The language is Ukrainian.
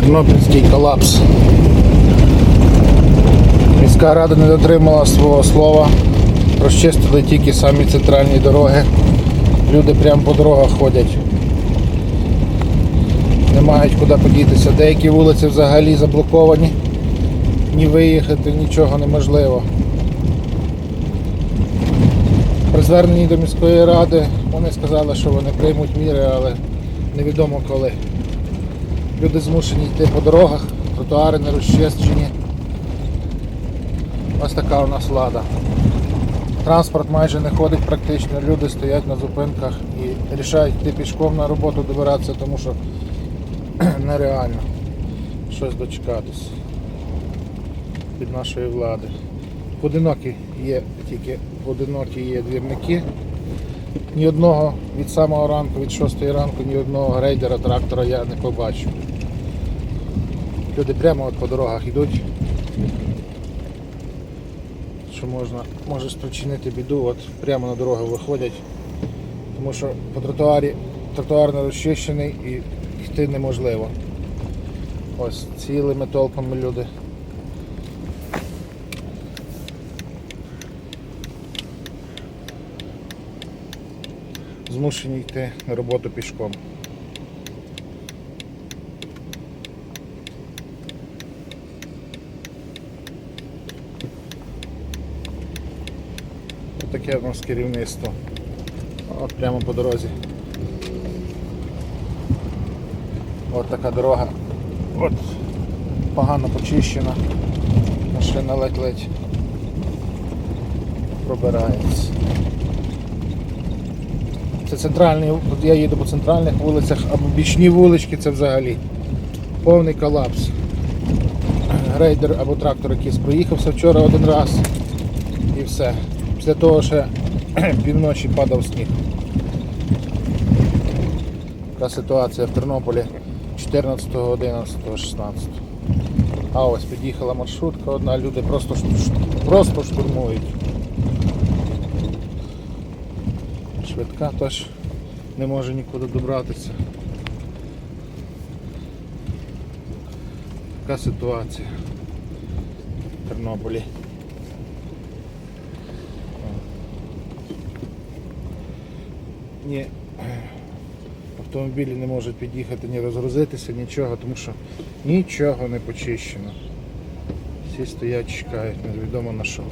Тернопільський колапс. Міська рада не дотримала свого слова. Розчистили тільки самі центральні дороги. Люди прямо по дорогах ходять. Не мають куди подітися. Деякі вулиці взагалі заблоковані. Ні виїхати, нічого неможливо. При зверненні до міської ради вони сказали, що вони приймуть міри, але невідомо коли. Люди змушені йти по дорогах, тротуари не розчищені. Ось така у нас влада. Транспорт майже не ходить практично, люди стоять на зупинках і рішають йти пішком на роботу добиратися, тому що нереально щось дочекатись від нашої влади. Поодинокі є тільки поодинокі є двірники. Ні одного від самого ранку, від 6 ранку, ні одного грейдера, трактора я не побачив. Люди прямо от по дорогах йдуть. Що можна, може спричинити біду, от прямо на дорогу виходять. Тому що по тротуарі тротуар не розчищений і йти неможливо. Ось цілими толпами люди. Змушені йти на роботу пішком. Таке в нас керівництво. От прямо по дорозі. От така дорога. От погано почищена. Машина ледь-ледь пробирається. Це центральні, от я їду по центральних вулицях, або бічні вулички це взагалі повний колапс. Грейдер або трактор якийсь проїхався вчора один раз і все. Після того ще півночі падав сніг. Така ситуація в Тернополі 14, 11, 16. А ось під'їхала маршрутка одна, люди просто, просто штурмують. Швидка теж не може нікуди добратися. Така ситуація в Тернополі. Ні, автомобілі не можуть під'їхати, ні розгрузитися, нічого, тому що нічого не почищено. Всі стоять, чекають, невідомо на що.